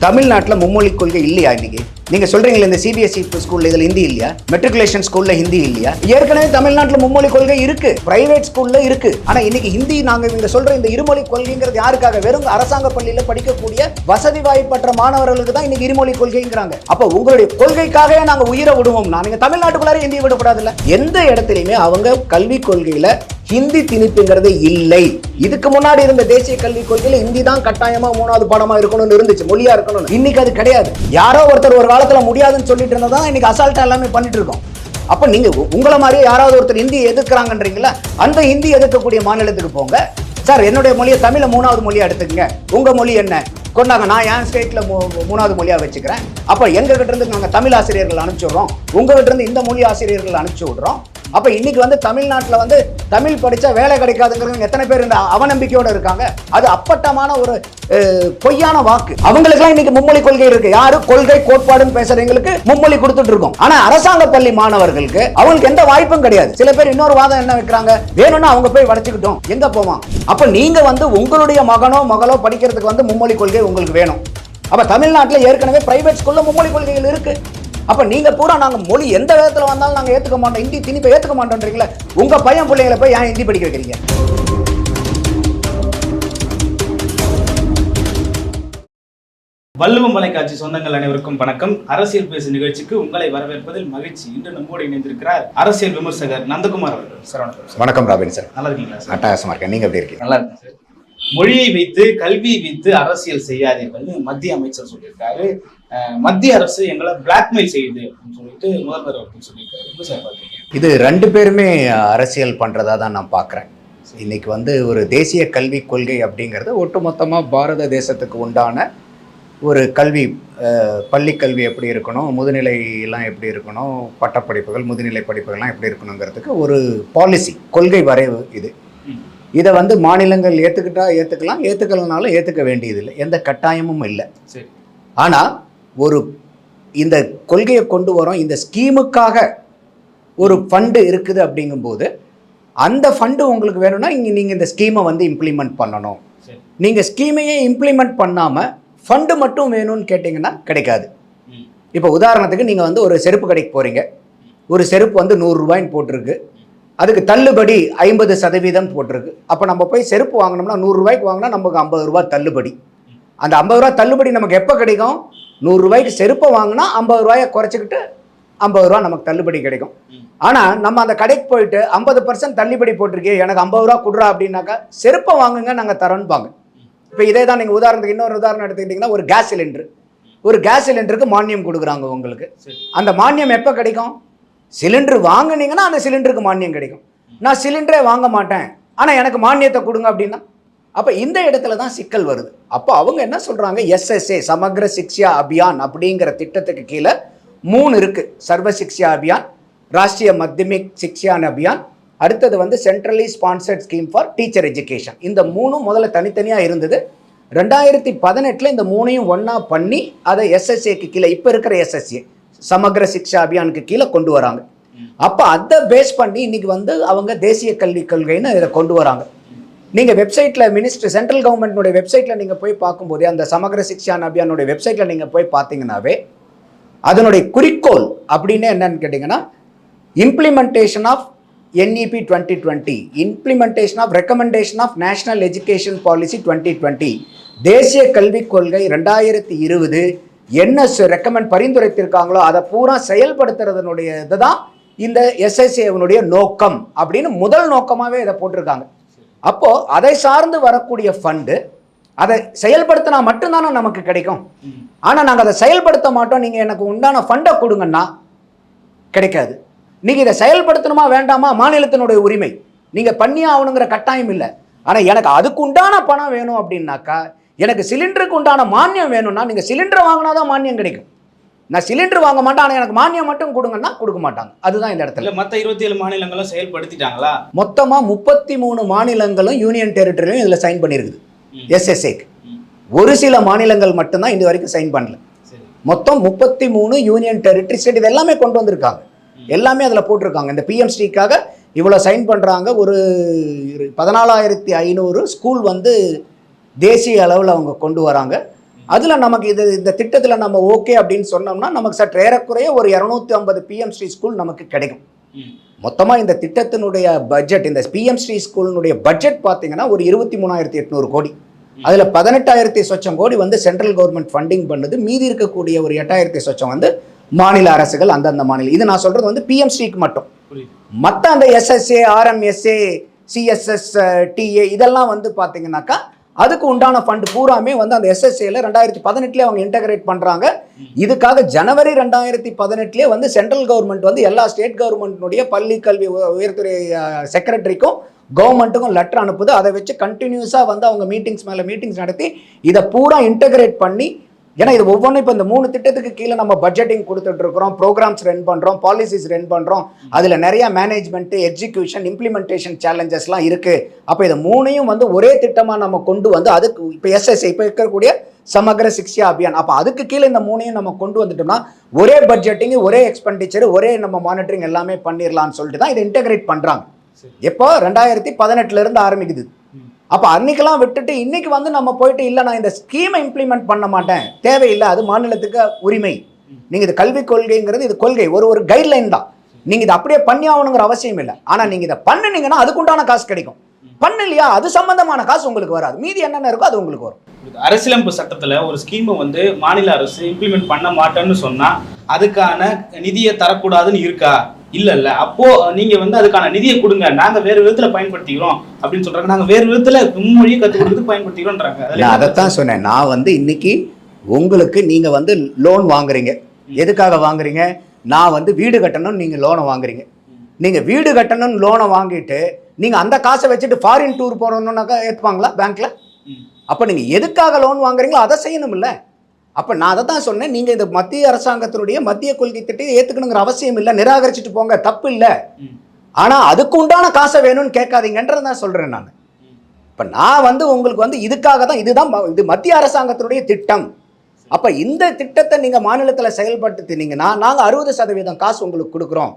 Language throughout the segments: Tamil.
தமிழ்நாட்டில் மும்மொழி கொள்கை இல்லையா இன்னைக்கு? நீங்க சொல்றீங்களா இந்த சிபிஎஸ்இ ஸ்கூல்ல இதுல ஹிந்தி இல்லையா? மெட்ரிகுலேஷன் ஸ்கூல்ல ஹிந்தி இல்லையா? ஏற்கனவே தமிழ்நாட்டில் மும்மொழி கொள்கை இருக்கு பிரைவேட் ஸ்கூல்ல இருக்கு. ஆனா இன்னைக்கு ஹிந்தி நாங்க இங்க சொல்ற இந்த இருமொழி கொள்கைங்கிறது யாருக்காக? வெறும் அரசாங்க பள்ளியில படிக்கக்கூடிய வசதி வாய்ப்பற்ற மாணவர்களுக்கு தான் இன்னைக்கு இருமொழி கொள்கைங்கிறாங்க. அப்ப உங்களுடைய கொள்கைக்காக நாங்க உயிரை விடுவோம். நீங்க தமிழ்நாட்டுக்குள்ளார ஹிந்தி விடக்கூடாதுல்ல எந்த இடத்துலயுமே அவங்க கல்வி கொள்கையில ஹிந்தி திணிப்புங்கிறது இல்லை. இதுக்கு முன்னாடி இருந்த தேசிய கல்விக் கொள்கையில ஹிந்தி தான் கட்டாயமா மூணாவது பாடமா இருக்கணும்னு இருந்துச்சு. மொழியா இருக்கணும்னு. இன்னைக்கு அது கிடையாது. யாரோ ஒருத்தர் ஒரு காலத்தில் முடியாதுன்னு சொல்லிட்டு இருந்ததா இன்னைக்கு அசால்ட்டாக எல்லாமே பண்ணிட்டு இருக்கோம். அப்போ நீங்க உங்களை மாதிரியே யாராவது ஒருத்தர் ஹிந்தி எதிர்க்கிறாங்கன்றீங்களா அந்த ஹிந்தி எதிர்க்கக்கூடிய மாநிலத்துக்கு போங்க. சார் என்னுடைய மொழியை தமிழை மூணாவது மொழியாக எடுத்துக்கங்க. உங்கள் மொழி என்ன? கொண்டாங்க நான் என் ஸ்டேட்டில் மூணாவது மொழியாக வச்சுக்கிறேன். அப்போ எங்ககிட்ட இருந்து நாங்கள் தமிழ் ஆசிரியர்கள் அனுப்பிச்சி விட்றோம். உங்ககிட்ட இருந்து இந்த மொழி ஆசிரியர்கள் அனுப்பிச்சு விட்றோம். அப்ப இன்னைக்கு வந்து தமிழ்நாட்டில் வந்து தமிழ் படிச்சா வேலை கிடைக்காதுங்கிறது எத்தனை பேர் இந்த அவநம்பிக்கையோட இருக்காங்க. அது அப்பட்டமான ஒரு பொய்யான வாக்கு. அவங்களுக்குலாம் இன்னைக்கு மும்மொழி கொள்கை இருக்கு. யாரு கொள்கை கோட்பாடுன்னு பேசுறவங்களுக்கு மும்மொழி கொடுத்துட்டு இருக்கோம். ஆனா அரசாங்க பள்ளி மாணவர்களுக்கு அவங்களுக்கு எந்த வாய்ப்பும் கிடையாது. சில பேர் இன்னொரு வாதம் என்ன வைக்கிறாங்க? வேணும்னா அவங்க போய் வடைச்சுக்கிட்டோம் எங்க போவான்? அப்ப நீங்க வந்து உங்களுடைய மகனோ மகளோ படிக்கிறதுக்கு வந்து மும்மொழி கொள்கை உங்களுக்கு வேணும். அப்ப தமிழ்நாட்டில் ஏற்கனவே பிரைவேட் ஸ்கூல்ல மும்மொழி கொள்கைகள் இருக்கு. அப்ப நீங்க பூரா நாங்க மொழி எந்த விதத்துல வந்தாலும் நாங்க ஏத்துக்க மாட்டோம். ஹிந்தி திணிப்பை ஏத்துக்க மாட்டோன்றீங்களா? உங்க பையன் பிள்ளைங்களை போய் ஏன் ஹிந்தி படிக்க வைக்கிறீங்க? வள்ளுவம் மலைக்காட்சி சொந்தங்கள் அனைவருக்கும் வணக்கம். அரசியல் பேசு நிகழ்ச்சிக்கு உங்களை வரவேற்பதில் மகிழ்ச்சி. இன்று நம்மோடு இணைந்திருக்கிறார் அரசியல் விமர்சகர் நந்தகுமார் அவர்கள். சார் வணக்கம் ராபின் சார். நல்லா இருக்கீங்களா சார்? அட்டகாசமா இருக்கேன். நீங்க எப்படி இருக்கீங்க? நல்லா இருக்கேன் சார். மொழியை வைத்து கல்வியை வைத்து அரசியல் செய்யாதீர்கள்னு மத்திய அமைச்சர் சொல்லியிருக்காரு. மத்திய அரசு எங்களை பிளாக்மெயில் செய்யுது அப்படின்னு சொல்லிட்டு முதல்வர் அவர்கள் சொல்லியிருக்காரு. இது ரெண்டு பேருமே அரசியல் பண்றதா தான் நான் பார்க்குறேன். இன்னைக்கு வந்து ஒரு தேசிய கல்விக் கொள்கை அப்படிங்கிறது ஒட்டுமொத்தமாக பாரத தேசத்துக்கு உண்டான ஒரு கல்வி பள்ளி கல்வி எப்படி இருக்கணும் முதுநிலை எல்லாம் எப்படி இருக்கணும் பட்டப்படிப்புகள் முதுநிலை படிப்புகள்லாம் எப்படி இருக்கணுங்கிறதுக்கு ஒரு பாலிசி கொள்கை வரைவு இது. இதை வந்து மாநிலங்கள் ஏற்றுக்கிட்டா ஏற்றுக்கலாம் ஏற்றுக்கலனாலும் ஏற்றுக்க வேண்டியதில்லை. எந்த கட்டாயமும் இல்லை. சரி. ஆனால் ஒரு இந்த கொள்கையை கொண்டு வரோம். இந்த ஸ்கீமுக்காக ஒரு ஃபண்டு இருக்குது அப்படிங்கும்போது அந்த ஃபண்டு உங்களுக்கு வேணும்னா இங்கே நீங்கள் இந்த ஸ்கீமை வந்து இம்ப்ளிமெண்ட் பண்ணணும். நீங்கள் ஸ்கீமையே இம்ப்ளிமெண்ட் பண்ணாமல் ஃபண்டு மட்டும் வேணும்னு கேட்டிங்கன்னா கிடைக்காது. இப்போ உதாரணத்துக்கு நீங்கள் வந்து ஒரு செருப்பு கடைக்கு போகிறீங்க ஒரு செருப்பு வந்து நூறுரூவாய்ன்னு போட்டிருக்கு. அதுக்கு தள்ளுபடி ஐம்பது சதவீதம் போட்டிருக்கு. அப்போ நம்ம போய் செருப்பு வாங்கினோம்னா நூறுரூவாய்க்கு வாங்கினா நமக்கு ஐம்பது ரூபா தள்ளுபடி. அந்த ஐம்பது ரூபா தள்ளுபடி நமக்கு எப்போ கிடைக்கும்? நூறுரூவாய்க்கு செருப்பை வாங்கினா ஐம்பது ரூபாயை குறைச்சிக்கிட்டு ஐம்பது ரூபா நமக்கு தள்ளுபடி கிடைக்கும். ஆனால் நம்ம அந்த கடைக்கு போயிட்டு ஐம்பது பர்சன்ட் தள்ளுபடி போட்டிருக்கே எனக்கு ஐம்பது ரூபா கொடுறா அப்படின்னாக்கா செருப்பை வாங்குங்க நாங்கள் தரோன்பாங்க. இப்போ இதே தான் நீங்கள் உதாரணத்துக்கு இன்னொரு உதாரணம் எடுத்துக்கிட்டிங்கன்னா ஒரு கேஸ் சிலிண்டர் ஒரு கேஸ் சிலிண்டருக்கு மானியம் கொடுக்குறாங்க உங்களுக்கு. அந்த மானியம் எப்போ கிடைக்கும்? சிலிண்டர் வாங்குனீங்கன்னா அந்த சிலிண்டருக்கு மானியம் கிடைக்கும். நான் சிலிண்டரே வாங்க மாட்டேன். ஆனால் எனக்கு மானியத்தை கொடுங்க அப்படின்னா அப்போ இந்த இடத்துல தான் சிக்கல் வருது. அப்போ அவங்க என்ன சொல்கிறாங்க எஸ்எஸ்ஏ சமக்ர சிக்ஷா அபியான் அப்படிங்கிற திட்டத்துக்கு கீழே மூணு இருக்குது சர்வ சிக்ஷா அபியான் ராஷ்டிரிய மத்தியமிக் சிக்ஷான் அபியான் அடுத்தது வந்து centrally sponsored scheme for teacher education இந்த மூணும் முதல்ல தனித்தனியாக இருந்தது. ரெண்டாயிரத்தி பதினெட்டில் இந்த மூணையும் ஒன்றா பண்ணி அதை எஸ்எஸ்ஏக்கு கீழே இப்போ இருக்கிற எஸ்எஸ்ஏ சமக்ர சிக்ஷா அபியானுக்கு கீழே கொண்டு வராங்க. அப்போ அதை பேஸ் பண்ணி இன்னைக்கு வந்து அவங்க தேசிய கல்விக் கொள்கைன்னு இதை கொண்டு வராங்க. நீங்கள் வெப்சைட்டில் மினிஸ்டர் சென்ட்ரல் கவர்மெண்ட்னுடைய வெப்சைட்டில் நீங்கள் போய் பார்க்கும்போதே அந்த சமகர சிக்ஷான் அபியானுடைய வெப்சைட்டில் நீங்கள் போய் பார்த்தீங்கன்னாவே அதனுடைய குறிக்கோள் அப்படின்னு என்னன்னு கேட்டிங்கன்னா implementation of NEP twenty twenty implementation of recommendation of national education policy twenty twenty தேசிய கல்விக் கொள்கை ரெண்டாயிரத்தி இருபது என்ன ரெக்கமெண்ட் பரிந்துரைத்திருக்காங்களோ அதை பூரா செயல்படுத்துறதனுடைய இதுதான் இந்த எஸ்எஸ்ஏவனுடைய நோக்கம் அப்படின்னு முதல் நோக்கமாகவே இதை போட்டிருக்காங்க. அப்போ அதை சார்ந்து வரக்கூடிய ஃபண்டு அதை செயல்படுத்தினா மட்டும்தானே நமக்கு கிடைக்கும். ஆனால் நாங்கள் அதை செயல்படுத்த மாட்டோம். நீங்கள் எனக்கு உண்டான ஃபண்டை கொடுங்கன்னா கிடைக்காது. நீங்கள் இதை செயல்படுத்தணுமா வேண்டாமா? மாநிலத்தினுடைய உரிமை. நீங்கள் பண்ணி ஆகணுங்கிற கட்டாயம் இல்லை. ஆனால் எனக்கு அதுக்கு உண்டான பணம் வேணும் அப்படின்னாக்கா எனக்கு சிலிண்டருக்கு உண்டான மானியம் வேணும்னா நீங்கள் சிலிண்டர் வாங்கினா தான் மானியம் கிடைக்கும். நான் சிலிண்டர் வாங்க மாட்டேன் ஆனால் எனக்கு மானியம் மட்டும் கொடுங்கன்னா கொடுக்க மாட்டாங்க. அதுதான் இந்த இடத்துல. மத்த இருபத்தி ஏழு மாநிலங்களும் செயல்படுத்திட்டாங்களா? மொத்தமாக முப்பத்தி மூணு மாநிலங்களும் யூனியன் டெரிட்டரியும் இதில் சைன் பண்ணியிருக்குது. எஸ்எஸ்ஏக்கு. ஒரு சில மாநிலங்கள் மட்டும்தான் இது வரைக்கும் சைன் பண்ணல. மொத்தம் முப்பத்தி மூணு யூனியன் டெரிட்டரி ஸ்டேட் இது எல்லாமே கொண்டு வந்திருக்காங்க. எல்லாமே அதில் போட்டிருக்காங்க. இந்த பிஎம்ஸ்டிக்காக இவ்வளோ சைன் பண்ணுறாங்க ஒரு பதினாலாயிரத்தி ஐநூறு ஸ்கூல் வந்து தேசிய அளவில் அவங்க கொண்டு வராங்க. அதுல நமக்கு இது இந்த திட்டத்துல நம்ம ஓகே அப்படின்னு சொன்னோம்னா நமக்கு சற்று ஏறக்குறைய ஒரு இரநூத்தி ஐம்பது பிஎம் ஸ்ரீ ஸ்கூல் நமக்கு கிடைக்கும். ம். மொத்தமா இந்த திட்டத்தினுடைய பட்ஜெட் இந்த பிஎம் ஸ்ரீ ஸ்கூலினுடைய பட்ஜெட் பார்த்தீங்கன்னா ஒரு இருபத்தி மூணாயிரத்தி எட்நூறு கோடி. அதுல பதினெட்டாயிரத்தி சொச்சம் கோடி வந்து சென்ட்ரல் கவர்மெண்ட் ஃபண்டிங் பண்ணுது. மீதி இருக்கக்கூடிய ஒரு எட்டாயிரத்தி சொச்சம் வந்து மாநில அரசுகள் அந்தந்த மாநில. இது நான் சொல்றது வந்து பிஎம் ஸ்ரீக்கு மட்டும். மற்ற அந்த எஸ்எஸ்ஏ ஆர்எம்எஸ்ஏ சிஎஸ்எஸ் டிஏ இதெல்லாம் வந்து பார்த்தீங்கன்னாக்கா அதுக்கு உண்டான ஃபண்ட் பூராமே வந்து அந்த எஸ்எஸ்ஏல ரெண்டாயிரத்தி பதினெட்டுலேயே அவங்க இன்டகிரேட் பண்ணுறாங்க இதுக்காக ஜனவரி ரெண்டாயிரத்தி பதினெட்டுலேயே வந்து சென்ட்ரல் கவர்மெண்ட் வந்து எல்லா ஸ்டேட் கவர்மெண்ட்னுடைய பள்ளி கல்வி உ- உயர்துறை செக்ரட்டரிக்கும் கவர்மெண்ட்டுக்கும் லெட்டர் அனுப்புது. அதை வச்சு கண்டினியூஸாக வந்து அவங்க மீட்டிங்ஸ் மேலே மீட்டிங்ஸ் நடத்தி இதை பூரா இன்டகிரேட் பண்ணி ஏன்னா இது ஒவ்வொன்றும் இப்போ இந்த மூணு திட்டத்துக்கு கீழே நம்ம பட்ஜெட்டிங் கொடுத்துட்டு இருக்கிறோம் ப்ரோக்ராம்ஸ் ரன் பண்ணுறோம் பாலிசிஸ் ரன் பண்ணுறோம் அதில் நிறைய மேனேஜ்மெண்ட் எக்ஸிக்யூஷன் இம்ப்ளிமெண்டேஷன் சேலஞ்சஸ்லாம் இருக்குது அப்போ இதை மூணையும் வந்து ஒரே திட்டமாக நம்ம கொண்டு வந்து அதுக்கு இப்போ எஸ்எஸ் இப்போ இருக்கக்கூடிய சமக்ர சிக்ஷா அபியான். அப்போ அதுக்கு கீழே இந்த மூணையும் நம்ம கொண்டு வந்துட்டோம்னா ஒரே பட்ஜெட்டிங் ஒரே எக்ஸ்பெண்டிச்சர் ஒரே நம்ம மானிட்டரிங் எல்லாமே பண்ணிடலாம்னு சொல்லிட்டு தான் இதை இன்டகிரேட் பண்ணுறாங்க. எப்போ? ரெண்டாயிரத்தி பதினெட்டுல இருந்து ஆரம்பிக்குது. அப்போ அன்னைக்கெல்லாம் விட்டுட்டு இன்னைக்கு வந்து நம்ம போயிட்டு இல்லை நான் இந்த ஸ்கீமை இம்ப்ளிமெண்ட் பண்ண மாட்டேன். தேவையில்லை அது மாநிலத்துக்கு உரிமை. நீங்கள் இது கல்விக் கொள்கைங்கிறது இது கொள்கை. ஒரு ஒரு கைட்லைன் தான். நீங்கள் இதை அப்படியே பண்ணி ஆகணுங்கிற அவசியம் இல்லை. ஆனால் நீங்கள் இதை பண்ணினீங்கன்னா அதுக்குண்டான காசு கிடைக்கும். பண்ணலையா? அது சம்பந்தமான காசு உங்களுக்கு வராது. மீதி என்னென்ன இருக்கோ அது உங்களுக்கு வரும். அரசியலமைப்பு சட்டத்தில் ஒரு ஸ்கீமை வந்து மாநில அரசு இம்ப்ளிமெண்ட் பண்ண மாட்டேன்னு சொன்னால் அதுக்கான நிதியை தரக்கூடாதுன்னு இருக்கா? இல்ல இல்ல அப்போ நீங்க வந்து அதுக்கான நிதியை கொடுங்க. நாங்க வேறு விதத்துல பயன்படுத்திக்கிறோம் அப்படின்னு சொல்றாங்க. நாங்க வேறு விதத்துல முன்மொழியை கத்துக் கொடுத்து என்ன அதைத்தான் சொன்னேன். நான் வந்து இன்னைக்கு உங்களுக்கு நீங்கள் வந்து லோன் வாங்குறீங்க. எதுக்காக வாங்குறீங்க? நான் வந்து வீடு கட்டணும்னு நீங்கள் லோனை வாங்குறீங்க. நீங்கள் வீடு கட்டணும்னு லோனை வாங்கிட்டு நீங்கள் அந்த காசை வச்சுட்டு ஃபாரின் டூர் போகணுன்னாக்கா ஏற்றுப்பாங்களா பேங்க்ல ம். அப்போ நீங்கள் எதுக்காக லோன் வாங்குறீங்களோ அதை செய்யணும்ல. அப்போ நான் அதை தான் சொன்னேன். நீங்கள் இந்த மத்திய அரசாங்கத்தினுடைய மத்திய கொள்கை திட்டத்தை ஏற்றுக்கணுங்கிற அவசியம் இல்லை நிராகரிச்சுட்டு போங்க தப்பு இல்லை. ஆனால் அதுக்கு உண்டான காசை வேணும்னு கேட்காதீங்கன்றதை தான் சொல்கிறேன் நான். இப்போ நான் வந்து உங்களுக்கு வந்து இதுக்காக தான் இதுதான் இது மத்திய அரசாங்கத்தினுடைய திட்டம். அப்போ இந்த திட்டத்தை நீங்கள் மாநிலத்தில் செயல்படுத்தினீங்கன்னா நாங்கள் அறுபது சதவீதம் காசு உங்களுக்கு கொடுக்குறோம்.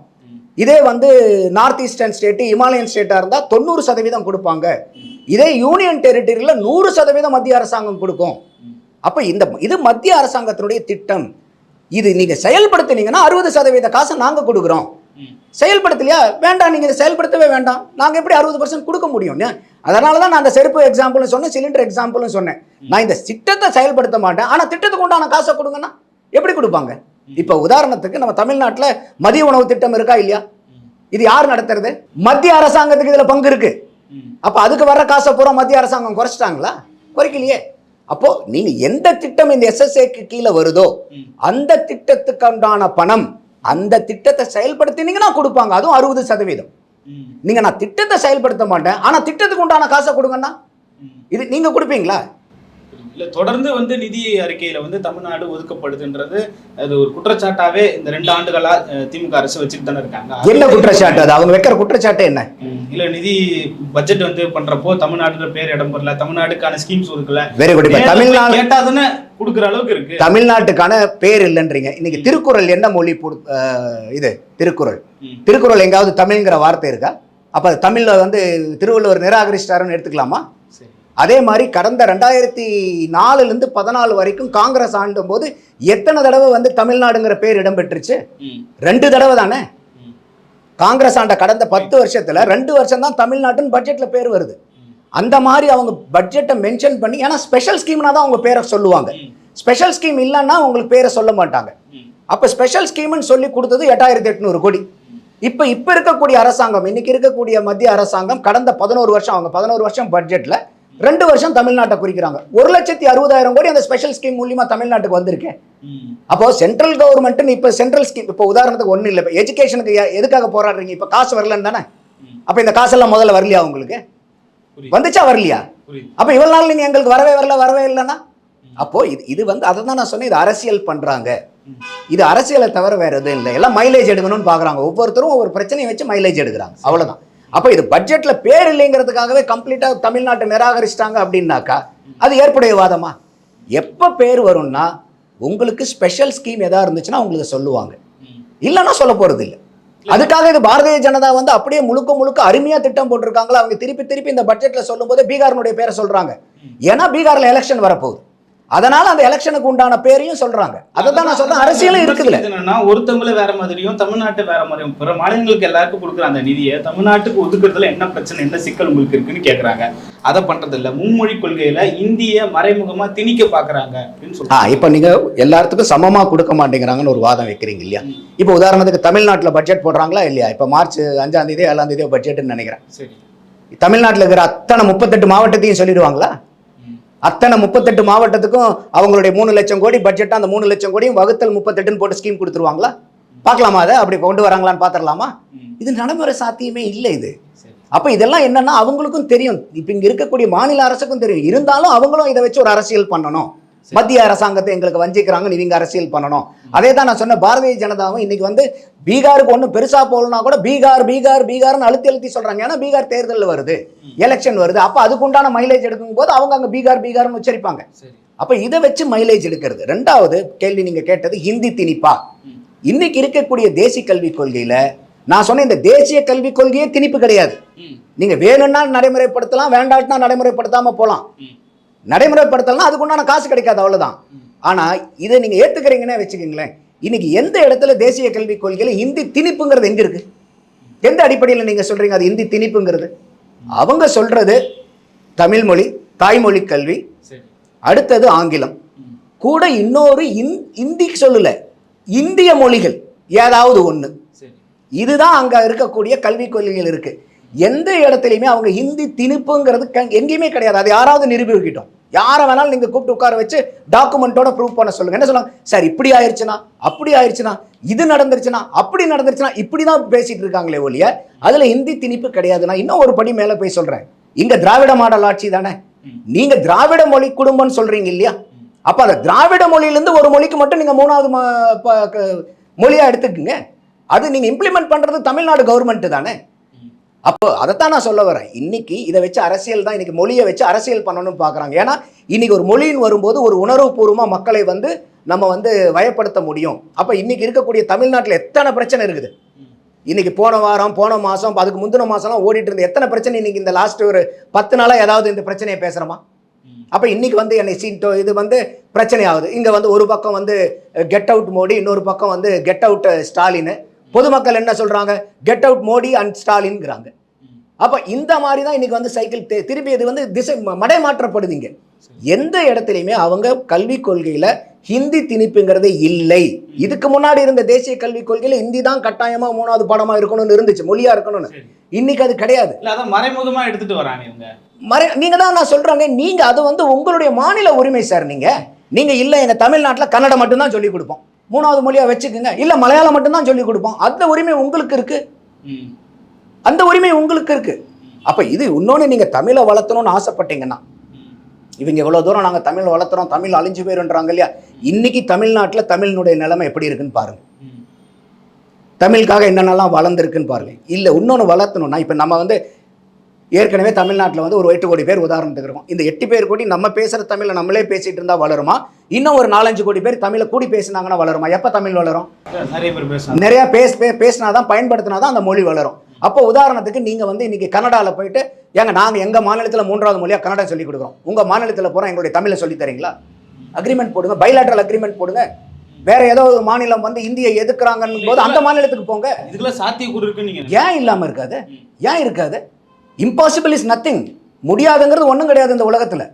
இதே வந்து நார்த் ஈஸ்டர்ன் ஸ்டேட்டு இமாலயன் ஸ்டேட்டாக இருந்தால் தொண்ணூறு சதவீதம் கொடுப்பாங்க. இதே யூனியன் டெரிட்டரியில் நூறு சதவீதம் மத்திய அரசாங்கம் கொடுக்கும். அப்போ இந்த இது மத்திய அரசாங்கத்தினுடைய திட்டம். இது நீங்கள் செயல்படுத்தினீங்கன்னா அறுபது சதவீத காசை நாங்கள் கொடுக்குறோம். செயல்படுத்தலையா? வேண்டாம் நீங்கள் இதை செயல்படுத்தவே வேண்டாம். நாங்கள் எப்படி அறுபது பர்சன்ட் கொடுக்க முடியும்? அதனால தான் நான் அந்த செருப்பு எக்ஸாம்பிளும் சொன்னேன் சிலிண்டர் எக்ஸாம்பிளும் சொன்னேன். நான் இந்த திட்டத்தை செயல்படுத்த மாட்டேன். ஆனால் திட்டத்துக்கு உண்டான காசை கொடுங்கன்னா எப்படி கொடுப்பாங்க? இப்போ உதாரணத்துக்கு நம்ம தமிழ்நாட்டில் மதிய உணவு திட்டம் இருக்கா இல்லையா? இது யார் நடத்துறது? மத்திய அரசாங்கத்துக்கு இதில் பங்கு இருக்கு. அப்போ அதுக்கு வர்ற காசை பூரா மத்திய அரசாங்கம் குறைச்சிட்டாங்களா? குறைக்கலையே. அப்போ நீங்க எந்த திட்டம் இந்த எஸ்எஸ்ஏக்கு கீழே வருதோ. அந்த திட்டத்துக்கு உண்டான பணம் அந்த திட்டத்தை செயல்படுத்தினீங்கன்னா கொடுப்பாங்க அதுவும் அறுபது சதவீதம். நீங்க நான் திட்டத்தை செயல்படுத்த மாட்டேன் ஆனா திட்டத்துக்கு உண்டான காசை கொடுங்கன்னா. இது நீங்க கொடுப்பீங்களா இல்ல தொடர்ந்து வந்து நிதி அறிக்கையில வந்து தமிழ்நாடு ஒதுக்கப்படுதுன்றது அது ஒரு குற்றச்சாட்டாவே இந்த ரெண்டு ஆண்டுகளா திமுக அரசு வச்சுட்டு தானே இருக்காங்க. என்ன குற்றச்சாட்டு? அது அவங்க வைக்கிற குற்றச்சாட்டு என்ன. இல்ல நிதி பட்ஜெட் வந்து பண்றப்போ தமிழ்நாடுன்ற பேர் இடம் பெறல தமிழ்நாடுக்கான ஸ்கீம்ஸ் ஒதுக்கல. வெரி குட் தமிழ்நாடு கேட்டாதானே குடுக்குற அளவுக்கு இருக்கு. தமிழ்நாட்டுக்கான பேர் இல்லைன்றீங்க. இன்னைக்கு திருக்குறள் என்ன மொழி இது? திருக்குறள். திருக்குறள் எங்காவது தமிழ்ங்கிற வார்த்தை இருக்கா? அப்ப தமிழ்ல வந்து திருவள்ளுவர் நிராகரிச்சிட்டாருன்னு எடுத்துக்கலாமா? அதே மாதிரி கடந்த ரெண்டாயிரத்தி நாலுலேருந்து பதினாலு வரைக்கும் காங்கிரஸ் ஆண்டும் போது எத்தனை தடவை வந்து தமிழ்நாடுங்கிற பேர் இடம்பெற்றுச்சு. ரெண்டு தடவை தானே. காங்கிரஸ் ஆண்ட கடந்த பத்து வருஷத்துல ரெண்டு வருஷம் தான் தமிழ்நாட்டுன்னு பட்ஜெட்ல பேர் வருது. அந்த மாதிரி அவங்க பட்ஜெட்டை மென்ஷன் பண்ணி ஏன்னா ஸ்பெஷல் ஸ்கீம்னா தான் அவங்க பேரை சொல்லுவாங்க. ஸ்பெஷல் ஸ்கீம் இல்லைன்னா உங்களுக்கு பேரை சொல்ல மாட்டாங்க. அப்போ ஸ்பெஷல் ஸ்கீம்னு சொல்லி கொடுத்தது எட்டாயிரத்தி எட்நூறு கோடி இப்போ இப்போ இருக்கக்கூடிய அரசாங்கம் இன்னைக்கு இருக்கக்கூடிய மத்திய அரசாங்கம் கடந்த பதினோரு வருஷம் அவங்க பதினோரு வருஷம் பட்ஜெட்ல ரெண்டு வருஷம் தமிழ்நாட்டை குறிக்கிறாங்க. ஒரு லட்சத்தி அறுபதாயிரம் கோடி அந்த ஸ்பெஷல் ஸ்கீம் மூலியமா தமிழ்நாட்டுக்கு வந்திருக்கேன். அப்போ சென்ட்ரல் கவர்மெண்ட்னு இப்போ சென்ட்ரல் ஸ்கீம் இப்போ உதாரணத்துக்கு ஒன்றும் இல்லை. இப்போ எஜுகேஷனுக்கு எதுக்காக போராடுறீங்க? இப்போ காசு வரலன்னு தானே. அப்போ இந்த காசெல்லாம் முதல்ல வரலையா உங்களுக்கு? வந்துச்சா வரலையா? அப்போ இவ்வளவு நாள் நீங்கள் எங்களுக்கு வரவே வரல வரவே இல்லைன்னா? அப்போ இது இது வந்து அதை தான் நான் சொன்னேன் இது அரசியல் பண்றாங்க. இது அரசியலை தவிர வேற எதுவும் இல்லை. எல்லாம் மைலேஜ் எடுக்கணும்னு பார்க்குறாங்க ஒவ்வொருத்தரும் ஒவ்வொரு பிரச்சனையை வச்சு மைலேஜ் எடுக்கிறாங்க. அவ்வளவுதான். அப்போ இது பட்ஜெட்டில் பேர் இல்லைங்கிறதுக்காகவே கம்ப்ளீட்டாக தமிழ்நாட்டை நிராகரிச்சிட்டாங்க அப்படின்னாக்கா அது ஏற்புடைய வாதமா? எப்போ பேர் வரும்னா உங்களுக்கு ஸ்பெஷல் ஸ்கீம் எதாக இருந்துச்சுன்னா உங்களுக்கு சொல்லுவாங்க. இல்லைன்னா சொல்ல போகிறது இல்லை. அதுக்காக இது பாரதிய ஜனதா வந்து அப்படியே முழுக்க முழுக்க அருமையா திட்டம் போட்டிருக்காங்களா? அவங்க திருப்பி திருப்பி இந்த பட்ஜெட்ல சொல்லும்போது பீகாரினுடைய பேரை சொல்றாங்க. ஏன்னா பீகார்ல எலெக்ஷன் வரப்போகுது. அதனால அந்த எலெக்ஷனுக்கு உண்டான பேரையும் சொல்றாங்க. அதை தான் நான் சொல்றேன். அரசியலும் இருக்குதுல இது என்னன்னா ஒருத்தவங்கள வேற மாதிரியும் தமிழ்நாட்டை வேற மாதிரியும் பிற மாநிலங்களுக்கு எல்லாருக்கும் கொடுக்குற அந்த நிதியை தமிழ்நாட்டுக்கு ஒதுக்குறதுல என்ன பிரச்சனை என்ன சிக்கல் உங்களுக்கு இருக்குன்னு கேக்குறாங்க. அதை பண்றது இல்ல மும்மொழி கொள்கையில இந்திய மறைமுகமா திணிக்க பாக்குறாங்க இப்போ நீங்க எல்லாத்துக்கும் சமமா கொடுக்க மாட்டேங்கிறாங்கன்னு ஒரு வாதம் வைக்கிறீங்க இல்லையா? இப்போ உதாரணத்துக்கு தமிழ்நாட்டுல பட்ஜெட் போடுறாங்களா இல்லையா? இப்போ மார்ச் அஞ்சாம் தேதி ஏழாம் தேதியோ பட்ஜெட்னு நினைக்கிறேன். சரி. தமிழ்நாட்டுல இருக்கிற அத்தனை முப்பத்தெட்டு மாவட்டத்தையும் சொல்லிடுவாங்களா. அத்தனை முப்பத்தெட்டு மாவட்டத்துக்கும் அவங்களுடைய மூணு லட்சம் கோடி பட்ஜெட் அந்த மூணு லட்சம் கோடியும் வகுத்தல் முப்பத்தெட்டுன்னு போட்டு ஸ்கீம் கொடுத்துருவாங்களா? பார்க்கலாமா அதை? அப்படி கொண்டு வராங்களான்னு பார்த்துடலாமா. இது நடைமுறை சாத்தியமே இல்லை இது. அப்ப இதெல்லாம் என்னன்னா அவங்களுக்கும் தெரியும். இப்ப இங்க இருக்கக்கூடிய மாநில அரசுக்கும் தெரியும். இருந்தாலும் அவங்களும் இதை வச்சு ஒரு அரசியல் பண்ணணும். மத்திய அரசாங்கத்தை எங்களுக்கு வஞ்சிக்கிறாங்க நீங்க அரசியல் பண்ணணும். அதே தான் நான் சொன்ன பாரதிய ஜனதாவும் இன்னைக்கு வந்து பீகாருக்கு ஒன்றும் பெருசா போகலனா கூட பீகார் பீகார் பீகார்னு அழுத்தி அழுத்தி சொல்றாங்க. ஏன்னா பீகார் தேர்தல் வருது. எலெக்ஷன் வருது. அப்ப அதுக்குண்டான மைலேஜ் எடுக்கும் போது அவங்க அங்க பீகார் பீகார்னு உச்சரிப்பாங்க. சரி. அப்ப இதை வச்சு மைலேஜ் எடுக்கிறது. ரெண்டாவது கேள்வி நீங்க கேட்டது ஹிந்தி திணிப்பா. இன்னைக்கு இருக்கக்கூடிய தேசிய கல்விக் கொள்கையில நான் சொன்ன இந்த தேசிய கல்விக் கொள்கையே திணிப்பு கிடையாது. நீங்க வேணும்னா நடைமுறைப்படுத்தலாம் வேண்டாட்னா நடைமுறைப்படுத்தாம போலாம். நடைமுறைப்படுத்தலாம் அதுக்குண்டான காசு கிடைக்காது அவ்வளவுதான். ம். ஆனா இதை நீங்க ஏத்துக்கிறீங்கன்னே வச்சுக்கோங்களேன். இன்னைக்கு எந்த இடத்துல தேசிய கல்விக் கொள்கையில இந்தி திணிப்புங்கிறது எங்க இருக்கு? எந்த அடிப்படையில் நீங்க சொல்றீங்க அது இந்தி திணிப்புங்கிறது? அவங்க சொல்றது தமிழ் மொழி தாய்மொழி கல்வி அடுத்தது ஆங்கிலம். கூட இன்னொரு இந் இந்தி சொல்லல. இந்திய மொழிகள் ஏதாவது சரி. இதுதான் அங்க இருக்கக்கூடிய கல்விக் கொள்கைகள் இருக்கு. எந்த இடத்துலையுமே அவங்க ஹிந்தி திணிப்புங்கிறது எங்கேயுமே கிடையாது. அது யாராவது நிரூபிக்கிட்டோம். யாரை வேணாலும் நீங்க கூப்பிட்டு உட்கார வச்சு டாக்குமெண்ட்டோட ப்ரூவ் பண்ண சொல்லுங்க. என்ன சொல்லுவாங்க? சார் இப்படி ஆயிருச்சுனா அப்படி ஆயிருச்சுனா இது நடந்துருச்சுனா அப்படி நடந்துருச்சுனா இப்படி தான் பேசிட்டு இருக்காங்களே ஒழிய அதுல ஹிந்தி திணிப்பு கிடையாது நான் இன்னும் ஒரு படி மேல போய் சொல்றேன். இங்க திராவிட மாடல் ஆட்சி தானே. ம். நீங்க திராவிட மொழி குடும்பம்னு சொல்றீங்க இல்லையா? அப்ப அந்த திராவிட மொழியிலிருந்து ஒரு மொழிக்கு மட்டும் நீங்க மூணாவது ம- ப- க- மொழியா எடுத்துக்குங்க. அது நீங்க இம்ப்ளிமெண்ட் பண்றது தமிழ்நாடு கவர்மெண்ட் தானே. அப்போ அதைத்தான் நான் சொல்ல வரேன். இன்னைக்கு இதை வச்சு அரசியல் தான் இன்னைக்கு மொழியை வச்சு அரசியல் பண்ணணும்னு பார்க்குறாங்க. ஏன்னா இன்னைக்கு ஒரு மொழின்னு வரும்போது ஒரு உணர்வுபூர்வமாக மக்களை வந்து நம்ம வந்து வயப்படுத்த முடியும். அப்போ இன்னைக்கு இருக்கக்கூடிய தமிழ்நாட்டில் எத்தனை பிரச்சனை இருக்குது? இன்னைக்கு போன வாரம் போன மாதம் அதுக்கு முந்தின மாதம்லாம் ஓடிட்டு இருந்த எத்தனை பிரச்சனை இன்னைக்கு இந்த லாஸ்ட் ஒரு பத்து நாளாக ஏதாவது இந்த பிரச்சனையை பேசுகிறோமா அப்போ இன்னைக்கு வந்து என்னை சீட்டோ இது வந்து பிரச்சனை ஆகுது இங்கே வந்து ஒரு பக்கம் வந்து கெட் அவுட் மோடி இன்னொரு பக்கம் வந்து கெட் அவுட் ஸ்டாலின். பொதுமக்கள் என்ன சொல்கிறாங்க கெட் அவுட் மோடி அண்ட் ஸ்டாலின்ங்கிறாங்க. அப்போ இந்த மாதிரி தான் இன்னைக்கு வந்து சைக்கிள் தி- திருப்பி இது வந்து திசை ம- மடைமாற்றப்படுதுங்க. எந்த இடத்துலையுமே அவங்க கல்விக் கொள்கையில ஹிந்தி திணிப்புங்கிறதே இல்லை. இதுக்கு முன்னாடி இருந்த தேசிய கல்விக் கொள்கையில ஹிந்தி தான் கட்டாயமா மூணாவது பாடமா இருக்கணும்னு இருந்துச்சு மொழியா இருக்கணும்னு. இன்னைக்கு அது கிடையாது. மறைமுகமா எடுத்துட்டு வராங்க இவங்க. மறை நீங்க தான் நான் சொல்றாங்க நீங்க அது வந்து உங்களுடைய மாநில உரிமை சார் நீங்க. நீங்க இல்ல எங்க தமிழ்நாட்டுல கன்னடம் மட்டும்தான் சொல்லி கொடுப்போம். மூணாவது மொழியா வச்சுக்கோங்க. இல்ல மலையாளம் மட்டும்தான் சொல்லி கொடுப்போம். அந்த உரிமை உங்களுக்கு இருக்கு. அந்த உரிமை உங்களுக்கு இருக்கு. அப்ப இது இன்னொன்னு நீங்க தமிழை வளர்த்தணும்னு ஆசைப்பட்டீங்கன்னா. இவங்க எவ்வளவு தூரம் நாங்க தமிழ் வளர்த்துறோம் தமிழ் அழிஞ்சு போயிருன்றாங்க இல்லையா? இன்னைக்கு தமிழ்நாட்டுல தமிழினுடைய நிலைமை எப்படி இருக்குன்னு பாருங்க. தமிழுக்காக என்னென்னலாம் வளர்ந்துருக்குன்னு பாருங்க. இல்ல இன்னொன்னு வளர்த்தணும்னா இப்ப நம்ம வந்து ஏற்கனவே தமிழ்நாட்டில் வந்து ஒரு எட்டு கோடி பேர் உதாரணத்துக்கு இருக்கோம். இந்த எட்டு பேர் கூடி நம்ம பேசுற தமிழை நம்மளே பேசிட்டு இருந்தா வளருமா? இன்னும் ஒரு நாலஞ்சு கோடி பேர் தமிழை கூடி பேசினாங்கன்னா வளருமா? எப்ப தமிழ் வளரும்? நிறைய பேர் பேசுறாங்க. நிறைய பேச பே- பேசினாதான் பயன்படுத்தினாதான் அந்த மொழி வளரும். அப்போ உதாரணத்துக்கு நீங்க வந்து இன்னைக்கு கனடால போயிட்டு ஏங்க நாங்க எங்க மாநிலத்துல மூன்றாவது மொழியா கன்னடம் சொல்லி கொடுக்குறோம். உங்க மாநிலத்துல போறோம் எங்களுடைய தமிழை சொல்லி தரீங்களா? அக்ரிமெண்ட் போடுங்க பைலாட்டரல் அக்ரிமெண்ட் போடுங்க. வேற ஏதோ ஒரு மாநிலம் வந்து இந்தியை எதுக்குறாங்கன்னு போது அந்த மாநிலத்துக்கு போங்க. இதுக்கெல்லாம் சாத்தியக்கூறு இருக்குன்னு நீங்க ஏன் இல்லாம இருக்காது? ஏன் இருக்காது? இம்பாசிபிள் இஸ் நத்திங் முடியாதுங்கிறது ஒண்ணும் கிடையாது இந்த உலகத்துல.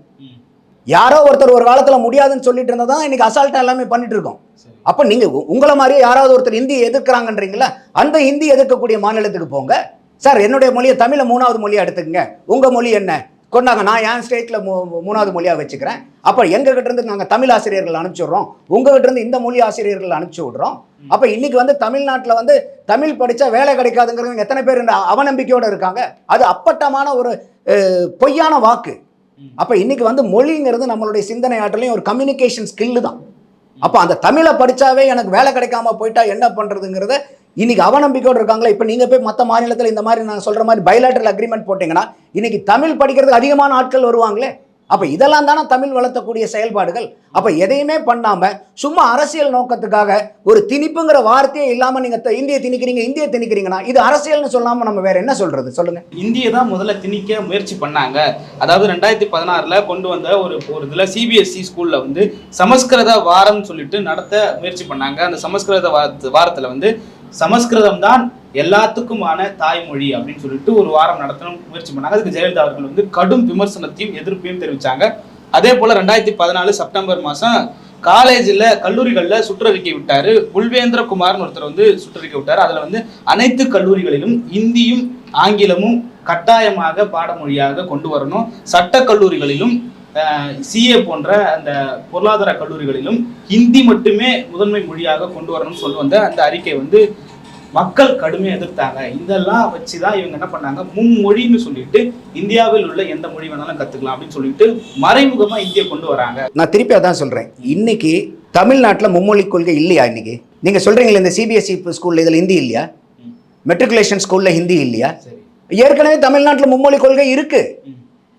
யாரோ ஒருத்தர் ஒரு காலத்துல முடியாதுன்னு சொல்லிட்டு இருந்ததா இன்னைக்கு அசால்ட்டா எல்லாமே பண்ணிட்டு இருக்கோம். அப்ப நீங்க உ- உங்களை மாதிரியே யாராவது ஒருத்தர் இந்தியை எதிர்க்கிறாங்கன்றீங்களா அந்த ஹிந்தி எதிர்க்கக்கூடிய மாநிலத்துக்கு போங்க. சார் என்னுடைய மொழியை தமிழை மூணாவது மொழியா எடுத்துக்கங்க. உங்க மொழி என்ன? கொண்டாங்க. நான் என் மூ மூணாவது மொழியாக வச்சுக்கிறேன். அப்போ எங்ககிட்டருந்து நாங்கள் தமிழ் ஆசிரியர்கள் அனுப்பிச்சுடுறோம். உங்ககிட்டருந்து இந்த மொழி ஆசிரியர்கள் அனுப்பிச்சு விட்றோம் அப்போ இன்றைக்கி வந்து தமிழ்நாட்டில் வந்து தமிழ் படித்தா வேலை கிடைக்காதுங்கிறது எத்தனை பேர் அவநம்பிக்கையோடு இருக்காங்க. அது அப்பட்டமான ஒரு பொய்யான வாக்கு. அப்போ அப்ப இன்னைக்கு வந்து மொழிங்கிறது நம்மளுடைய சிந்தனை ஆற்றலையும் ஒரு கம்யூனிகேஷன் ஸ்கில்லு தான். அப்போ அந்த தமிழை படித்தாவே எனக்கு வேலை கிடைக்காம போயிட்டா என்ன பண்ணுறதுங்கிறத இன்னைக்கு அவநம்பிக்கையோடு இருக்காங்களா இப்போ நீங்கள் போய் மற்ற மாநிலத்தில் இந்த மாதிரி நான் சொல்கிற மாதிரி பைலாட்டரல் அக்ரிமெண்ட் போட்டிங்கன்னா இன்னைக்கு தமிழ் படிக்கிறதுக்கு அதிகமான ஆட்கள் வருவாங்களே? அப்போ இதெல்லாம் தானே தமிழ் வளர்த்தக்கூடிய செயல்பாடுகள். அப்போ எதையுமே பண்ணாமல் சும்மா அரசியல் நோக்கத்துக்காக ஒரு திணிப்புங்கிற வார்த்தையே இல்லாமல் நீங்கள் த- இந்திய திணிக்கிறீங்க இந்திய திணிக்கிறீங்கன்னா இது அரசியல்னு சொல்லாமல் நம்ம வேற என்ன சொல்றது? சொல்லுங்க. இந்தியை தான் முதல்ல திணிக்க முயற்சி பண்ணாங்க. அதாவது ரெண்டாயிரத்தி பதினாறில் கொண்டு வந்த ஒரு ஒரு இதில் சிபிஎஸ்சி ஸ்கூலில் வந்து சமஸ்கிருத வாரம்னு சொல்லிட்டு நடத்த முயற்சி பண்ணாங்க. அந்த சமஸ்கிருத வாரத்து- வாரத்தில் வந்து சமஸ்கிருதம் தான் எல்லாத்துக்குமான தாய்மொழி அப்படின்னு சொல்லிட்டு ஒரு வாரம் நடத்தணும் முயற்சி பண்ணாங்க. அதுக்கு ஜெயலலிதா அவர்கள் வந்து கடும் விமர்சனத்தையும் எதிர்ப்பையும் தெரிவிச்சாங்க. அதே போல ரெண்டாயிரத்தி பதினாலு செப்டம்பர் மாசம் காலேஜில் கல்லூரிகளில் சுற்றறிக்கை விட்டார். புல்வேந்திர குமார்னு ஒருத்தர் வந்து சுற்றறிக்கை விட்டார். அதில் வந்து அனைத்து கல்லூரிகளிலும் இந்தியும் ஆங்கிலமும் கட்டாயமாக பாடமொழியாக கொண்டு வரணும். சட்ட கல்லூரிகளிலும் சிஏ போன்ற அந்த பொருளாதார கல்லூரிகளிலும் ஹிந்தி மட்டுமே முதன்மை மொழியாக கொண்டு வரணும்னு சொல்லி வந்த அந்த அறிக்கை வந்து மக்கள் கடுமையாக எதிர்த்தாங்க. இதெல்லாம் வச்சு தான் இவங்க என்ன பண்ணாங்க? மும்மொழின்னு சொல்லிட்டு இந்தியாவில் உள்ள எந்த மொழி வேணாலும் கத்துக்கலாம் அப்படின்னு சொல்லிட்டு மறைமுகமா இந்திய கொண்டு வராங்க. நான் திருப்பி அதான் சொல்றேன். இன்னைக்கு தமிழ்நாட்டில் மும்மொழி கொள்கை இல்லையா இன்னைக்கு? நீங்க சொல்றீங்களே இந்த சிபிஎஸ்இ ஸ்கூல்ல இதுல ஹிந்தி இல்லையா. மெட்ரிகுலேஷன் ஸ்கூல்ல ஹிந்தி இல்லையா? ஏற்கனவே தமிழ்நாட்டில் மும்மொழி கொள்கை இருக்கு. ம்.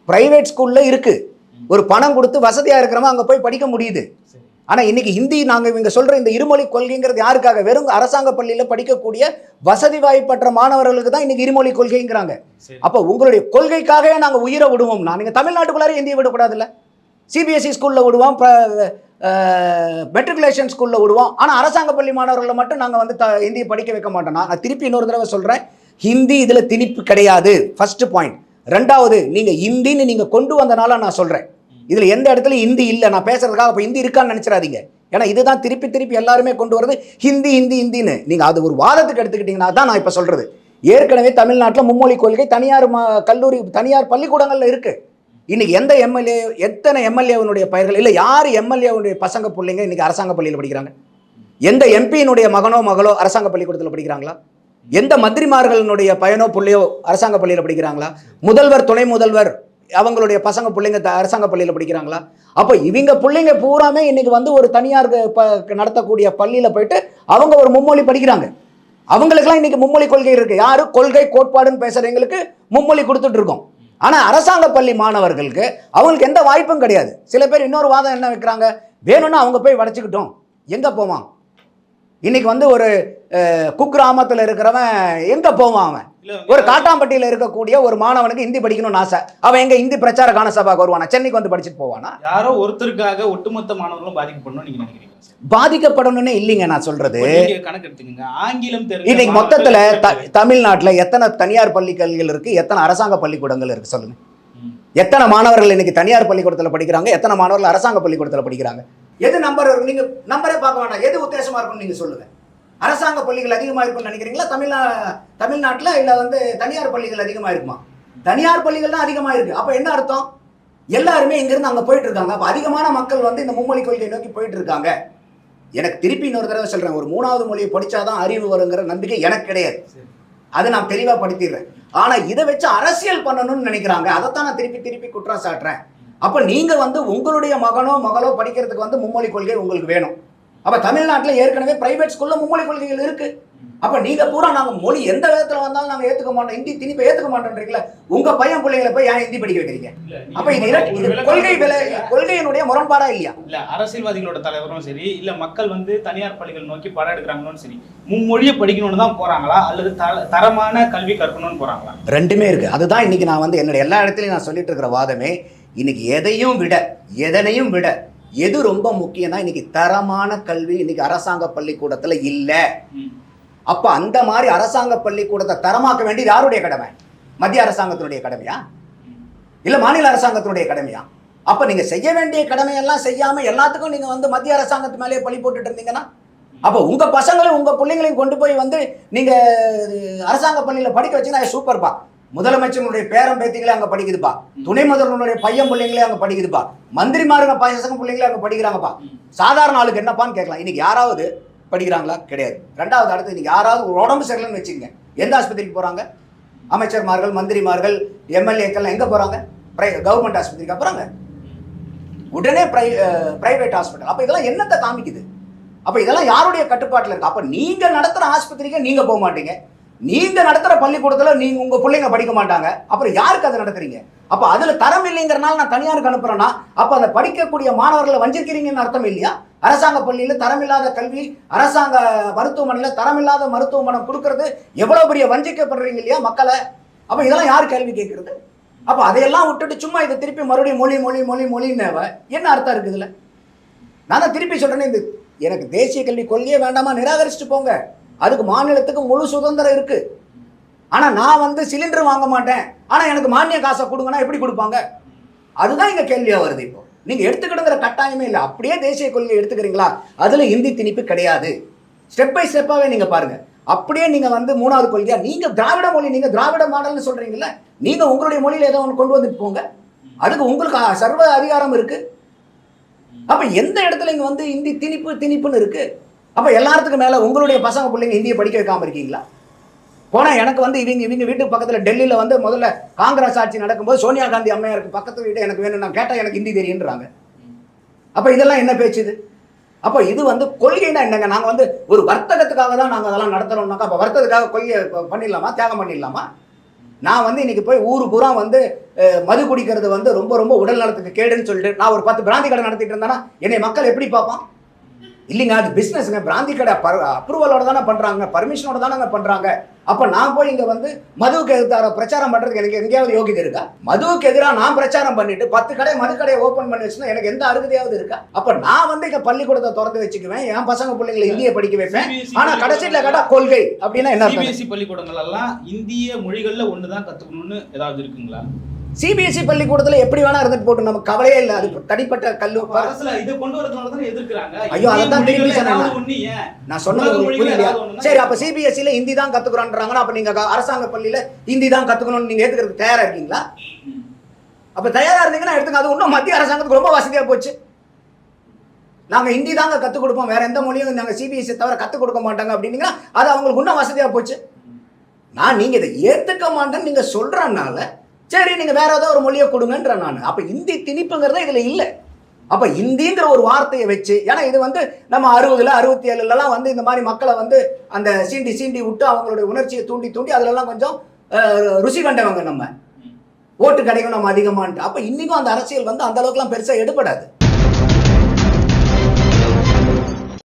பிரைவேட் ஸ்கூல்ல இருக்கு. ஒரு பணம் கொடுத்து வசதியா இருக்கிறவங்க அங்க போய் படிக்க முடியுது. சரி ஆனா இன்னைக்கு ஹிந்தி நாங்க இவங்க சொல்ற இந்த இருமொழி கொள்கைங்கிறது யாருக்காக? வெறும் அரசாங்க பள்ளியில படிக்கக்கூடிய வசதி வாய்ப்பற்ற மாணவர்களுக்கு தான் இன்னைக்கு இருமொழி கொள்கைங்கிறாங்க. அப்ப உங்களுடைய கொள்கைக்காகவே நாங்க உயிரை விடுவோம்னா நீங்க தமிழ்நாட்டுக்குள்ளார இந்தியை விடக்கூடாதுல்ல. சிபிஎஸ்இ ஸ்கூல்ல விடுவோம் மெட்ரிகுலேஷன் ஸ்கூல்ல விடுவோம். ஆனா அரசாங்க பள்ளி மாணவர்களை மட்டும் நாங்க வந்து த- ஹிந்தியை படிக்க வைக்க மாட்டோம். நான் திருப்பி இன்னொரு தடவை சொல்றேன். ஹிந்தி இதுல திணிப்பு கிடையாது. ஃபர்ஸ்ட் பாயிண்ட் ரெண்டாவது நீங்க ஹிந்தின்னு நீங்க கொண்டு வந்தனால நான் சொல்றேன். இதில் எந்த இடத்துல ஹிந்தி இல்லை? நான் பேசுறதுக்காக இப்போ ஹிந்தி இருக்கான்னு நினச்சிடாதீங்க. ஏன்னா இதுதான் திருப்பி திருப்பி எல்லாருமே கொண்டு வரது ஹிந்தி ஹிந்தி ஹிந்தின்னு. நீங்கள் அது ஒரு வாதத்துக்கு எடுத்துக்கிட்டீங்கன்னா தான் நான் இப்போ சொல்கிறது ஏற்கனவே தமிழ்நாட்டில் மும்மொழி கொள்கை தனியார் ம- கல்லூரி தனியார் பள்ளிக்கூடங்களில் இருக்குது இன்றைக்கி எந்த எம்எல்ஏ எத்தனை எம்எல்ஏவனுடைய பயிர்கள்? இல்லை யார் எம்எல்ஏவனுடைய பசங்க பிள்ளைங்க இன்றைக்கி அரசாங்க பள்ளியில் படிக்கிறாங்க? எந்த எம்பியினுடைய மகனோ மகளோ அரசாங்க பள்ளிக்கூடத்தில் படிக்கிறாங்களா? எந்த மந்திரிமார்களுடைய பயனோ பிள்ளையோ அரசாங்க பள்ளியில் படிக்கிறாங்களா? முதல்வர் துணை முதல்வர் அவங்களுடைய பசங்க பிள்ளைங்க த- அரசாங்க பள்ளியில் படிக்கிறாங்களா? அப்போ இவங்க பிள்ளைங்க பூராமே இன்னைக்கு வந்து ஒரு தனியார் ப நடத்தக்கூடிய பள்ளியில் போயிட்டு அவங்க ஒரு மும்மொழி படிக்கிறாங்க. அவங்களுக்கெல்லாம் இன்னைக்கு மும்மொழி கொள்கை இருக்கு. யாரு? கொள்கை கோட்பாடுன்னு பேசுறவங்களுக்கு மும்மொழி கொடுத்துட்டு இருக்கோம். ஆனா அரசாங்க பள்ளி மாணவர்களுக்கு அவங்களுக்கு எந்த வாய்ப்பும் கிடையாது. சில பேர் இன்னொரு வாதம் என்ன வைக்கிறாங்க? வேணும்னா அவங்க போய் வடைச்சிக்கிட்டோம் எங்கே போவான்? இன்னைக்கு வந்து ஒரு குக்கிராமத்துல இருக்கிறவன் எங்க போவான் அவன்? ஒரு காட்டாம்பட்டியில இருக்கக்கூடிய ஒரு மாணவனுக்கு ஹிந்தி படிக்கணும்னு ஆசை. அவன் எங்க ஹிந்தி பிரச்சார கான சபாக்கு வருவானா? சென்னைக்கு வந்து படிச்சுட்டு போவானா? யாரோ ஒருத்தருக்காக ஒட்டுமொத்த மாணவர்களும் பாதிக்கப்படணும்னு நீங்க நினைக்கிறீங்க பாதிக்கப்படணும்னே இல்லைங்க நான் சொல்றது. கணக்கு எடுத்துக்கங்க. ஆங்கிலம் இன்னைக்கு மொத்தத்துல தமிழ்நாட்டுல எத்தனை தனியார் பள்ளிக்கல்விகள் இருக்கு? எத்தனை அரசாங்க பள்ளிக்கூடங்கள் இருக்கு சொல்லுங்க. எத்தனை மாணவர்கள் இன்னைக்கு தனியார் பள்ளிக்கூடத்துல படிக்கிறாங்க? எத்தனை மாணவர்கள் அரசாங்க பள்ளிக்கூடத்துல படிக்கிறாங்க? எது நம்பர் இருக்கும் நீங்க நம்பரே பார்க்க வேண்டாம். எது உத்தேசமா இருக்கும்னு நீங்க சொல்லுங்க. அரசாங்க பள்ளிகள் அதிகமா இருக்கும்னு நினைக்கிறீங்களா? தமிழ்நா தமிழ்நாட்டில் இல்ல வந்து தனியார் பள்ளிகள் அதிகமா இருக்குமா? தனியார் பள்ளிகள் தான் அதிகமா இருக்கு. அப்ப என்ன அர்த்தம்? எல்லாருமே இங்கிருந்து அங்க போயிட்டு இருக்காங்க. அப்ப அதிகமான மக்கள் வந்து இந்த மும்மொழி கொள்கையை நோக்கி போயிட்டு இருக்காங்க. எனக்கு திருப்பி இன்னொரு தடவை சொல்றேன். ஒரு மூணாவது மொழியை படிச்சாதான் அறிவு வருங்கிற நம்பிக்கை எனக்கு கிடையாது. அதை நான் தெளிவா படுத்திடுறேன். ஆனா இதை வச்சு அரசியல் பண்ணணும்னு நினைக்கிறாங்க. அதைத்தான் நான் திருப்பி திருப்பி குற்றம் சாட்டுறேன். அப்ப நீங்க வந்து உங்களுடைய மகனோ மகளோ படிக்கிறதுக்கு வந்து மும்மொழி கொள்கை உங்களுக்கு வேணும். அப்ப தமிழ்நாட்டுல ஏற்கனவே பிரைவேட் ஸ்கூல்ல மும்மொழி கொள்கைகள் இருக்கு. அப்ப நீங்க பூரா நாங்க மொழி எந்த விதத்துல வந்தாலும் நாங்க ஏத்துக்க மாட்டோம். ஹிந்தி திணிப்பை ஏத்துக்க மாட்டோன்றீங்களா உங்க பையன் பிள்ளைங்களை போய் ஏன் ஹிந்தி படிக்க வைக்கிறீங்க? அப்ப இது இது கொள்கை விலை. கொள்கையினுடைய முரண்பாடா இல்லையா? இல்ல அரசியல்வாதிகளோட தலைவரும் சரி இல்ல மக்கள் வந்து தனியார் பள்ளிகள் நோக்கி படம் எடுக்கிறாங்களும் சரி மும்மொழியை படிக்கணும்னு தான் போறாங்களா? அல்லது தர- தரமான கல்வி கற்கணும்னு போறாங்களா? ரெண்டுமே இருக்கு. அதுதான் இன்னைக்கு நான் வந்து என்னோட எல்லா இடத்துலையும் நான் சொல்லிட்டு இருக்கிற வாதமே. இன்னைக்கு எதையும் விட எதனையும் விட எது ரொம்ப முக்கியம்னா இன்னைக்கு தரமான கல்வி இன்னைக்கு அரசாங்க பள்ளிக்கூடத்துல இல்ல. அப்ப அந்த மாதிரி அரசாங்க பள்ளிக்கூடத்தை தரமாக்க வேண்டியது யாருடைய கடமை? மத்திய அரசாங்கத்தினுடைய கடமையா? இல்ல மாநில அரசாங்கத்தினுடைய கடமையா? அப்ப நீங்க செய்ய வேண்டிய கடமையெல்லாம் செய்யாம எல்லாத்துக்கும் நீங்க வந்து மத்திய அரசாங்கத்து மேலேயே பழி போட்டுட்டு இருந்தீங்கன்னா அப்ப உங்க பசங்களையும் உங்க பிள்ளைங்களையும் கொண்டு போய் வந்து நீங்க அஹ், அரசாங்க பள்ளியில படிக்க வச்சீங்கன்னா சூப்பர்ப்பா முதலமைச்சருடைய பேரம் பேத்திகளே அங்க படிக்குதுப்பா. துணை முதல்வருடைய பையன் பிள்ளைங்களே அங்க படிக்குதுப்பா. மந்திரிமாருங்க பசங்க பிள்ளைங்களே அங்க படிக்கிறாங்கப்பா. சாதாரண ஆளுக்கு என்னப்பான்னு கேட்கலாம். இன்னைக்கு யாராவது படிக்கிறாங்களா? கிடையாது. ரெண்டாவது அடுத்து இன்னைக்கு யாராவது ஒரு உடம்பு சரியில்லைன்னு வச்சுக்கோங்க. எந்த ஆஸ்பத்திரிக்கு போறாங்க? அமைச்சர்மார்கள் மந்திரிமார்கள் எம்எல்ஏக்கள் எங்க போறாங்க? கவர்மெண்ட் ஆஸ்பத்திரிக்கா போறாங்க உடனே பிரை பிரைவேட் ஹாஸ்பிட்டல். அப்ப இதெல்லாம் என்னத்தை காமிக்குது? அப்ப இதெல்லாம் யாருடைய கட்டுப்பாட்டில் இருக்கு? அப்ப நீங்க நடத்துற ஆஸ்பத்திரிக்கு நீங்க போக மாட்டீங்க. நீங்க நடத்துற பள்ளிக்கூடத்துல நீங்க உங்க பிள்ளைங்க படிக்க மாட்டாங்க. அப்புறம் யாருக்கு அதை நடத்துறீங்க? அப்ப அதுல தரம் இல்லைங்கிறனால நான் தனியாருக்கு அனுப்புறேன்னா அப்ப அதை படிக்கக்கூடிய மாணவர்களை வஞ்சிக்கிறீங்கன்னு அர்த்தம் இல்லையா? அரசாங்க பள்ளியில தரமில்லாத கல்வி அரசாங்க மருத்துவமனையில தரமில்லாத மருத்துவமனை கொடுக்கறது எவ்வளவு பெரிய வஞ்சிக்கப்படுறீங்க இல்லையா மக்களை? அப்ப இதெல்லாம் யார் கேள்வி கேட்கறது? அப்ப அதையெல்லாம் விட்டுட்டு சும்மா இதை திருப்பி மறுபடியும் மொழி மொழி மொழி மொழின்னு என்ன அர்த்தம் இருக்குது இதில்? நான் தான் திருப்பி சொல்றேனே இது எனக்கு தேசிய கல்வி கொள்கையே வேண்டாமா? நிராகரிச்சுட்டு போங்க. அதுக்கு மாநிலத்துக்கு முழு சுதந்திரம் இருக்கு. ஆனா நான் வந்து சிலிண்டர் வாங்க மாட்டேன். ஆனா எனக்கு மானிய காசை கொடுங்கன்னா எப்படி கொடுப்பாங்க? அதுதான் இங்க கேள்வியா வருது இப்போ. நீங்க எடுத்துக்கிடுங்கிற கட்டாயமே இல்லை. அப்படியே தேசிய கொள்கை எடுத்துக்கிறீங்களா? அதுல இந்தி திணிப்பு கிடையாது. ஸ்டெப் பை ஸ்டெப்பாகவே நீங்க பாருங்க. அப்படியே நீங்க வந்து மூணாவது கொள்கையா நீங்க திராவிட மொழி நீங்க திராவிட மாடல்னு சொல்றீங்கல்ல நீங்க உங்களுடைய மொழியில ஏதோ ஒன்று கொண்டு வந்துட்டு போங்க. அதுக்கு உங்களுக்கு சர்வ அதிகாரம் இருக்கு. அப்ப எந்த இடத்துல இங்க வந்து இந்தி திணிப்பு திணிப்புன்னு இருக்கு? அப்போ எல்லாத்துக்கும் மேலே உங்களுடைய பசங்க பிள்ளைங்க ஹிந்தியை படிக்க வைக்காம இருக்கீங்களா? போனால் எனக்கு வந்து இவங்க இவங்க வீட்டுக்கு பக்கத்தில் டெல்லியில் வந்து முதல்ல காங்கிரஸ் ஆட்சி நடக்கும்போது சோனியா காந்தி அம்மையாருக்கு பக்கத்து வீடு எனக்கு வேணும் நான் கேட்டால் எனக்கு ஹிந்தி தெரியுன்றாங்க. அப்போ இதெல்லாம் என்ன பேச்சு இது? அப்போ இது வந்து கொள்கைன்னா என்னங்க? நாங்கள் வந்து ஒரு வர்த்தகத்துக்காக தான் நாங்கள் அதெல்லாம் நடத்துகிறோம்னாக்கா அப்போ வர்த்தகத்துக்காக கொள்கையை பண்ணிடலாமா? தியாகம் பண்ணிடலாமா? நான் வந்து இன்னைக்கு போய் ஊரு பூரா வந்து மது குடிக்கிறது வந்து ரொம்ப ரொம்ப உடல் நலத்துக்கு கேடுன்னு சொல்லிட்டு நான் ஒரு பத்து பிராந்தி கடை நடத்திட்டு இருந்தேன்னா என்னை மக்கள் எப்படி பார்ப்பான்? இல்லைங்க அது பிஸ்னஸ்ங்க பிராந்தி கடை அப்ரூவலோட தானே பண்றாங்க. பர்மிஷனோட தானே பண்றாங்க. அப்ப நான் போய் இங்க வந்து மதுவுக்கு எதிராக பிரச்சாரம் பண்றதுக்கு எனக்கு எங்கேயாவது யோகிதை இருக்கா? மதுவுக்கு எதிராக நான் பிரச்சாரம் பண்ணிட்டு பத்து கடை மது கடையை ஓபன் பண்ணி வச்சுன்னா எனக்கு எந்த அருகதையாவது இருக்கா? அப்ப நான் வந்து இங்க பள்ளிக்கூடத்தை திறந்து வச்சுக்குவேன். என் பசங்க பிள்ளைங்களை இந்திய படிக்க வைப்பேன். CBSE ஆனா கடைசியில கேட்டா கொள்கை அப்படின்னா என்ன சிபிஎஸ்சி பள்ளிக்கூடங்கள் எல்லாம் இந்திய மொழிகள்ல ஒண்ணுதான் கத்துக்கணும்னு ஏதாவது இருக்குங்களா? சிபிஎஸ்இ பள்ளிக்கூடத்துல எப்படி வேணா இருந்துட்டு போட்டு நமக்கு கவலையே இல்லை. அது தனிப்பட்ட கல்லு இதை கொண்டு வரதுனால தான் எதிர்க்கிறாங்க. ஐயோ, சொன்னேன் ஏதாவது ஒண்ணு ஏன்? நான் சொன்னது உங்களுக்கு புரியலையா? சரி அப்ப சிபிஎஸ்சில ஹிந்தி தான் கத்துக்கிறோன்றாங்கன்னா அப்ப நீங்க க- அரசாங்க பள்ளியில ஹிந்தி தான் கத்துக்கணும்னு நீங்க ஏத்துக்கிறதுக்கு தயாரா இருக்கீங்களா? அப்ப தயாரா இருந்தீங்கன்னா எடுத்துங்க. அது இன்னும் மத்திய அரசாங்கத்துக்கு ரொம்ப வசதியா போச்சு. நாங்க ஹிந்தி தாங்க கத்துக் கொடுப்போம் வேற எந்த மொழியும் நாங்க சிபிஎஸ்சி தவிர கத்துக் கொடுக்க மாட்டாங்க அப்படின்னீங்கன்னா அது அவங்களுக்கு இன்னும் வசதியா போச்சு. நான் நீங்க இதை ஏத்துக்க மாட்டேன்னு நீங்க சொல்றனால சரி நீங்கள் வேற ஏதோ ஒரு மொழியை கொடுங்கன்ற நான். அப்போ இந்தி திணிப்புங்கிறத இதில் இல்லை. அப்போ இந்திங்கிற ஒரு வார்த்தையை வச்சு ஏன்னா இது வந்து நம்ம அறுபதுல அறுபத்தி ஏழுலலாம் வந்து இந்த மாதிரி மக்களை வந்து அந்த சீண்டி சீண்டி விட்டு அவங்களுடைய உணர்ச்சியை தூண்டி தூண்டி அதிலெல்லாம் கொஞ்சம் ருசி கண்டவங்க நம்ம. ஓட்டு கிடைக்கும் நம்ம அதிகமான்ட்டு. அப்போ இன்றைக்கும் அந்த அரசியல் வந்து அந்த அளவுக்குலாம் பெருசாக எடுபடாது.